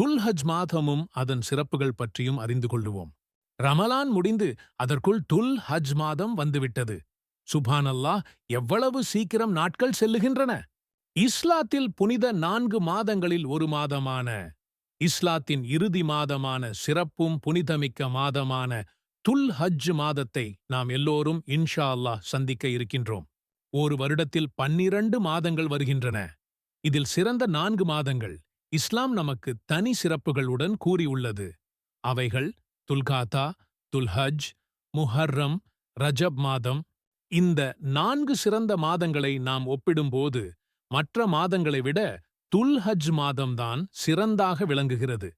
துல்ஹஜ் மாதமும் அதன் சிறப்புகள் பற்றியும் அறிந்து கொள்ளுவோம். ரமலான் முடிந்து அதற்குள் துல் ஹஜ் மாதம் வந்துவிட்டது. சுபான் அல்லாஹ் எவ்வளவு சீக்கிரம் நாட்கள் செல்லுகின்றன? இஸ்லாத்தில் புனித நான்கு மாதங்களில் ஒரு மாதமான இஸ்லாத்தின் இறுதி மாதமான சிறப்பும் புனிதமிக்க மாதமான துல் ஹஜ் மாதத்தை நாம் எல்லோரும் இன்ஷா அல்லாஹ் சந்திக்க இருக்கின்றோம். ஒரு வருடத்தில் பன்னிரண்டு மாதங்கள் வருகின்றன. இதில் சிறந்த நான்கு மாதங்கள் இஸ்லாம் நமக்கு தனி சிறப்புகளுடன் கூறியுள்ளது. அவைகள் துல்காத்தா துல்ஹஜ் முஹர்ரம் ரஜப் மாதம். இந்த நான்கு சிறந்த மாதங்களை நாம் ஒப்பிடும்போது மற்ற மாதங்களை விட துல்ஹஜ் மாதம்தான் சிறந்தாக விளங்குகிறது.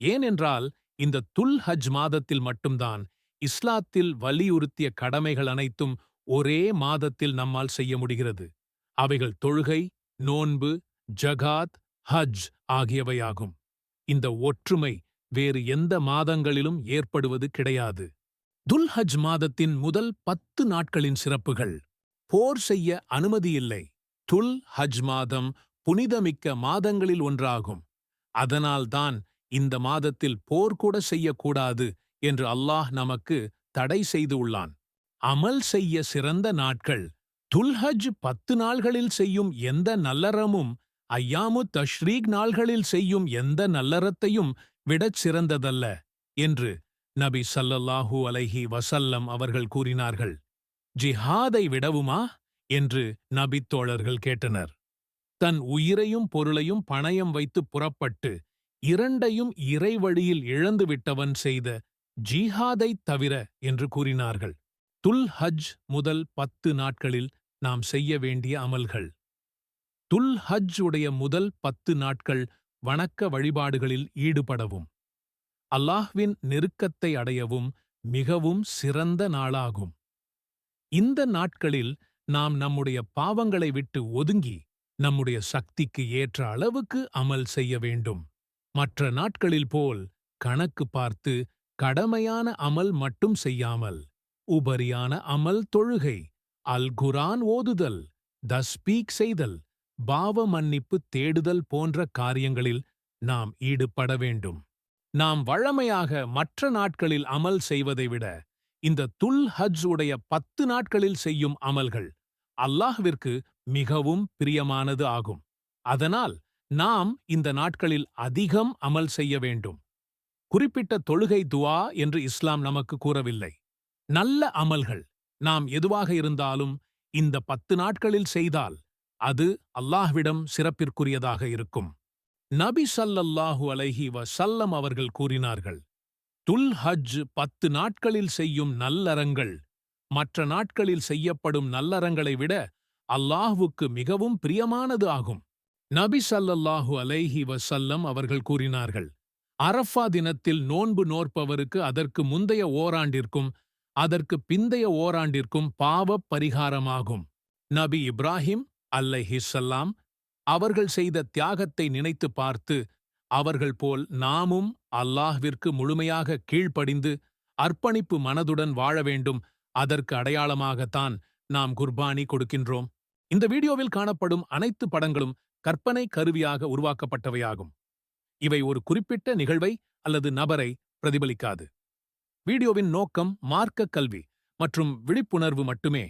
ஏனென்றால் இந்த துல்ஹஜ் மாதத்தில் மட்டும்தான் இஸ்லாத்தில் வலியுறுத்திய கடமைகள் அனைத்தும் ஒரே மாதத்தில் நம்மால் செய்ய முடிகிறது. அவைகள் தொழுகை நோன்பு ஜகாத் ஹஜ் ஆகியவையாகும். இந்த ஒற்றுமை வேறு எந்த மாதங்களிலும் ஏற்படுவது கிடையாது. துல்ஹஜ் மாதத்தின் முதல் பத்து நாட்களின் சிறப்புகள். போர் செய்ய அனுமதியில்லை. துல் ஹஜ் மாதம் புனிதமிக்க மாதங்களில் ஒன்றாகும். அதனால்தான் இந்த மாதத்தில் போர் கூட செய்யக்கூடாது என்று அல்லாஹ் நமக்கு தடை செய்து உள்ளான். அமல் செய்ய சிறந்த நாட்கள். துல்ஹஜ் பத்து நாள்களில் செய்யும் எந்த நல்லறமும் ஐயாமு தஷ்ரீக் நாள்களில் செய்யும் எந்த நல்லறத்தையும் விடச் சிறந்ததல்ல என்று நபி சல்லல்லாஹூ அலைஹி வசல்லம் அவர்கள் கூறினார்கள். ஜிஹாதை விடவுமா? என்று நபித் தோழர்கள் கேட்டனர். தன் உயிரையும் பொருளையும் பணயம் வைத்து புறப்பட்டு இரண்டையும் இறைவழியில் இழந்துவிட்டவன் செய்த ஜிஹாதைத் தவிர என்று கூறினார்கள். துல் ஹஜ் முதல் பத்து நாட்களில் நாம் செய்ய வேண்டிய அமல்கள். துல் ஹஜ் உடைய முதல் பத்து நாட்கள் வணக்க வழிபாடுகளில் ஈடுபடவும். அல்லாஹ்வின் நெருக்கத்தை அடையவும் மிகவும் சிறந்த நாளாகும். இந்த நாட்களில் நாம் நம்முடைய பாவங்களை விட்டு ஒதுங்கி நம்முடைய சக்திக்கு ஏற்ற அளவுக்கு அமல் செய்ய வேண்டும். மற்ற நாட்களில் போல் கணக்கு பார்த்து கடமையான அமல் மட்டும் செய்யாமல் உபரியான அமல் தொழுகை அல் குரான் ஓதுதல் தஸ்பீக் செய்தல் பாவ மன்னிப்பு தேடுதல் போன்ற காரியங்களில் நாம் ஈடுபட வேண்டும். நாம் வழமையாக மற்ற நாட்களில் அமல் செய்வதை விட இந்த துல் ஹஜ் உடைய பத்து நாட்களில் செய்யும் அமல்கள் அல்லாஹ்விற்கு மிகவும் பிரியமானது ஆகும். அதனால் நாம் இந்த நாட்களில் அதிகம் அமல் செய்ய வேண்டும். குறிப்பிட்ட தொழுகை துவா என்று இஸ்லாம் நமக்கு கூறவில்லை. நல்ல அமல்கள் நாம் எதுவாக இருந்தாலும் இந்த பத்து நாட்களில் செய்தால் அது அல்லாஹ்விடம் சிறப்பிற்குரியதாக இருக்கும். நபி சல்லல்லாஹு அலைஹி வசல்லம் அவர்கள் கூறினார்கள் துல் ஹஜ் பத்து நாட்களில் செய்யும் நல்லறங்கள் மற்ற நாட்களில் செய்யப்படும் நல்லறங்களை விட அல்லாஹுவுக்கு மிகவும் பிரியமானது ஆகும். நபி சல்லல்லாஹு அலைஹி வசல்லம் அவர்கள் கூறினார்கள் அரஃபா தினத்தில் நோன்பு நோற்பவருக்கு அதற்கு முந்தைய ஓராண்டிற்கும் அதற்கு பிந்தைய ஓராண்டிற்கும் பாவப் பரிகாரமாகும். நபி இப்ராஹிம் அல்லஹிசல்லாம் அவர்கள் செய்த தியாகத்தை நினைத்து பார்த்து அவர்கள் போல் நாமும் அல்லாஹ்விற்கு முழுமையாக கீழ்ப்படிந்து அர்ப்பணிப்பு மனதுடன் வாழ வேண்டும். அதற்கு அடையாளமாகத்தான் நாம் குர்பானி கொடுக்கின்றோம். இந்த வீடியோவில் காணப்படும் அனைத்து படங்களும் கற்பனை கருவியாக உருவாக்கப்பட்டவையாகும். இவை ஒரு குறிப்பிட்ட நிகழ்வை அல்லது நபரை பிரதிபலிக்காது. வீடியோவின் நோக்கம் மார்க்க கல்வி மற்றும் விழிப்புணர்வு மட்டுமே.